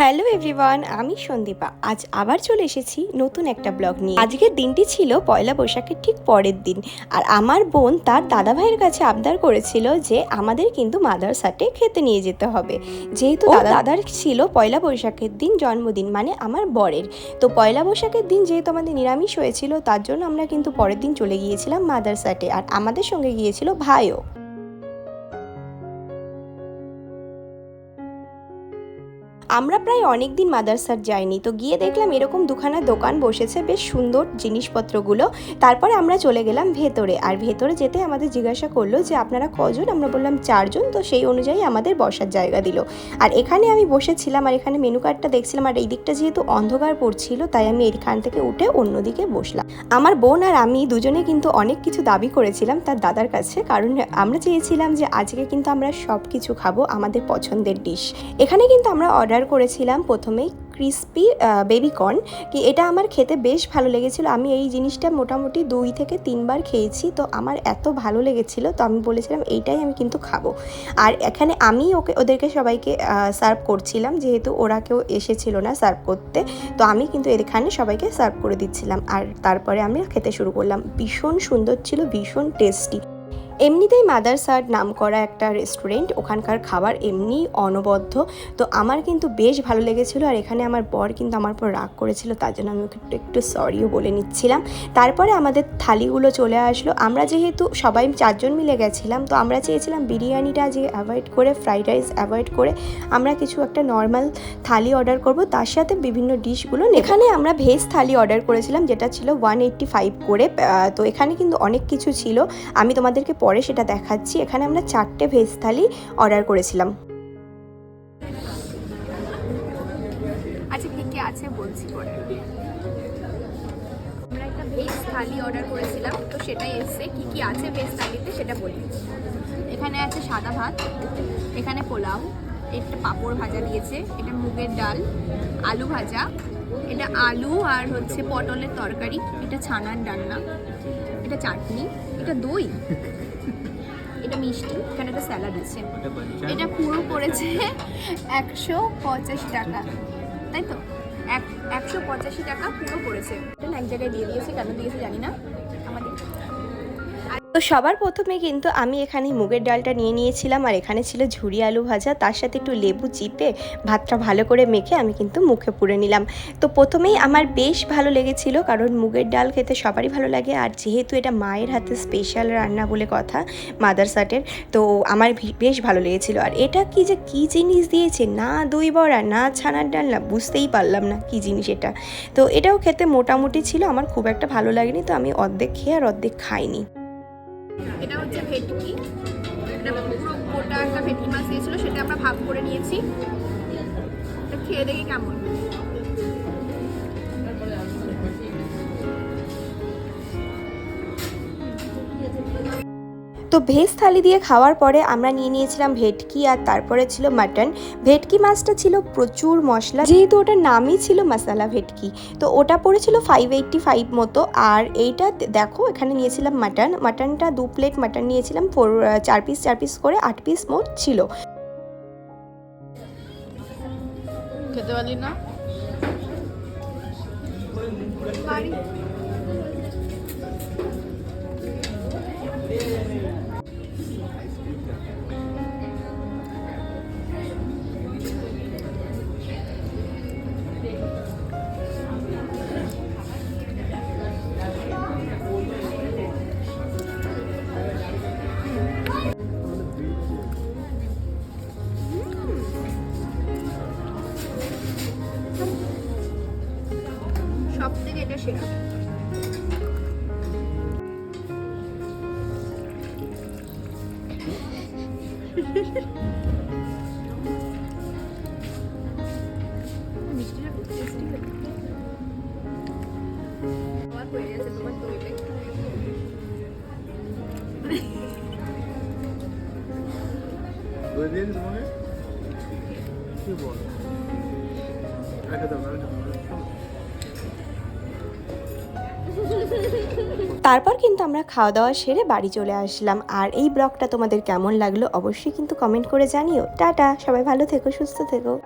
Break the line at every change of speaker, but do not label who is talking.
Hello everyone আমি সন্দীপা। আজ আবার চলে এসেছি নতুন একটা ব্লগ নিয়ে। আজকের দিনটি ছিল পয়লা বৈশাখের ঠিক পরের দিন। আর আমার বোন তার দাদা ভাইয়ের কাছে আবদার করেছিল যে আমাদের কিন্তু মাদারসাটে খেতে নিয়ে যেতে হবে। যেহেতু দাদার ছিল পয়লা বৈশাখের দিন জন্মদিন মানে আমার বরের। তো পয়লা বৈশাখের দিন যেহেতু আমাদের নিরামিষ হয়েছিল তার জন্য আমরা কিন্তু পরের দিন চলে গিয়েছিলাম মাদারসাটে আর আমাদের সঙ্গে গিয়েছিল ভাইও। আমরা প্রায় অনেক দিন মাদারসার যাইনি, তো গিয়ে দেখলাম এরকম দুখানা দোকান বসেছে, বেশ সুন্দর জিনিসপত্রগুলো। তারপরে আমরা চলে গেলাম ভেতরে, আর ভেতরে যেতে আমাদের জিজ্ঞাসা করল যে, আপনারা কজন? আমরা বললাম, চারজন। তো সেই অনুযায়ী আমাদের বসার জায়গা দিল। আর এখানে আমি বসেছিলাম, আর এখানে মেনু কার্ডটা দেখছিলাম, আর এই দিকটা যেহেতু অন্ধকার পড়ছিল, তাই আমি এখান থেকে উঠে অন্যদিকে বসলাম। আমার বোন আর আমি দুজনে কিন্তু অনেক কিছু দাবি করেছিলাম তার দাদার কাছে, কারণ আমরা চেয়েছিলাম যে, আজকে কিন্তু আমরা সব কিছু খাব আমাদের পছন্দের ডিশ এখানে কিন্তু আমরা অর্ডার করেছিলাম প্রথমেই ক্রিস্পি বেবি কর্ন, কি এটা আমার খেতে বেশ ভালো লেগেছিল। আমি এই জিনিসটা মোটামুটি দুই থেকে তিনবার খেয়েছি, তো আমার এত ভালো লেগেছিল, তো আমি বলেছিলাম এইটাই আমি কিন্তু খাব। আর এখানে আমি ওকে, ওদেরকে সবাইকে সার্ভ করছিলাম, যেহেতু ওরা কেউ এসেছিল না সার্ভ করতে, তো আমি কিন্তু এখানে সবাইকে সার্ভ করে দিচ্ছিলাম। আর তারপরে আমি খেতে শুরু করলাম। ভীষণ সুন্দর ছিল, ভীষণ টেস্টি। এমনিতেই মাদারসার নাম করা একটা রেস্টুরেন্ট ওখানকার খাবার এমনি অনবদ্য। তো আমার কিন্তু বেশ ভালো লেগেছিলো আর এখানে আমার বর কিন্তু আমার পর রাগ করেছিল, তার জন্য আমি ওকে একটু সরিও বলে নিচ্ছিলাম। তারপরে আমাদের থালিগুলো চলে আসলো। আমরা যেহেতু সবাই চারজন মিলে গেছিলাম, তো আমরা চেয়েছিলাম বিরিয়ানিটা যে অ্যাভয়েড করে ফ্রাইড রাইস অ্যাভয়েড করে আমরা কিছু একটা নর্মাল থালি অর্ডার করব। তার সাথে বিভিন্ন ডিশগুলো এখানে আমরা ভেজ থালি অর্ডার করেছিলাম, যেটা ছিল ওয়ান এইট্টি ফাইভ করে তো এখানে কিন্তু অনেক কিছু ছিল। আমি তোমাদেরকে পরে সেটা দেখাচ্ছি। এখানে আমরা চারটে ভেজ থালি অর্ডার করেছিলাম।
আচ্ছা আছে বলছি পরে? আমরা একটা ভেজ থালি অর্ডার করেছিলাম, তো সেটাই এসছে। কি কি আছে ভেজ থালিতে সেটা বলি। এখানে আছে সাদা ভাত, এখানে পোলাও, একটা পাঁপড় ভাজা দিয়েছে, এটা মুগের ডাল, আলু ভাজা এটা আলু আর হচ্ছে পটলের তরকারি এটা ছানার ডান্না এটা চাটনি এটা দই এটা মিষ্টি এখানে একটা স্যালাড আছে। এটা পুরো পড়েছে একশো পঁচাশি টাকা তাই তো? এক একশো পঁচাশি টাকা পুরো পড়েছে এটা এক জায়গায় দিয়ে দিয়েছে কেন দিয়েছে জানি না।
তো সবার প্রথমে কিন্তু আমি এখানে মুগের ডালটা নিয়ে নিয়েছিলাম আর এখানে ছিল ঝুরি আলু ভাজা। তার সাথে একটু লেবু চিপে ভাতটা ভালো করে মেখে আমি কিন্তু মুখে পুরে নিলাম। তো প্রথমেই আমার বেশ ভালো লেগেছিল কারণ মুগের ডাল খেতে সবারই ভালো লাগে আর যেহেতু এটা মায়ের হাতে স্পেশাল রান্না বলে কথা মাদারসাটের তো আমার বেশ ভালো লেগেছিল। আর এটা কি যে কি জিনিস দিয়েছে? না দই বড়া না ছানার ডাল না বুঝতেই পারলাম না কি জিনিস এটা। তো এটাও খেতে মোটামুটি ছিল আমার খুব একটা ভালো লাগেনি তো আমি অর্ধেক খেয়ে আর অর্ধেক খাইনি।
এটা হচ্ছে ভেটকি। এটা পুরো গোটা একটা ভেটকি মাছ দিয়েছিল, সেটা আমরা ভাগ করে নিয়েছি। খেয়ে দেখি কেমন।
ভেজ থালি দিয়ে খাওয়ার পরে আমরা নিয়ে নিয়েছিলাম ভেটকি আর তারপরে ছিল মাটন। ভেটকি মাছটা ছিল প্রচুর মশলা। যেহেতু ওটার নামই ছিল মশলা ভেটকি তো ওটা পড়েছিল ফাইভ এইট্টি ফাইভ মতো। আর এইটা দেখো এখানে নিয়েছিলাম মাটন। মাটনটা দু প্লেট মাটন নিয়েছিলাম ফোর চার পিস চার পিস করে আট পিস মোট ছিল।
খেতে পারলি না? থেকে এটা সেরা মিষ্টিটা খুব টেস্টি আমার হয়ে গেছে তোমার দইটা
দিস মনে কি বল? রেখে দাও রেখে দাও।
তারপর কিন্তু আমরা খাওয়া দাওয়া সেরে বাড়ি চলে আসলাম। আর এই ব্লগটা তোমাদের কেমন লাগল অবশ্যই কিন্তু কমেন্ট করে জানিও। টাটা! সবাই ভালো থেকো, সুস্থ থেকো।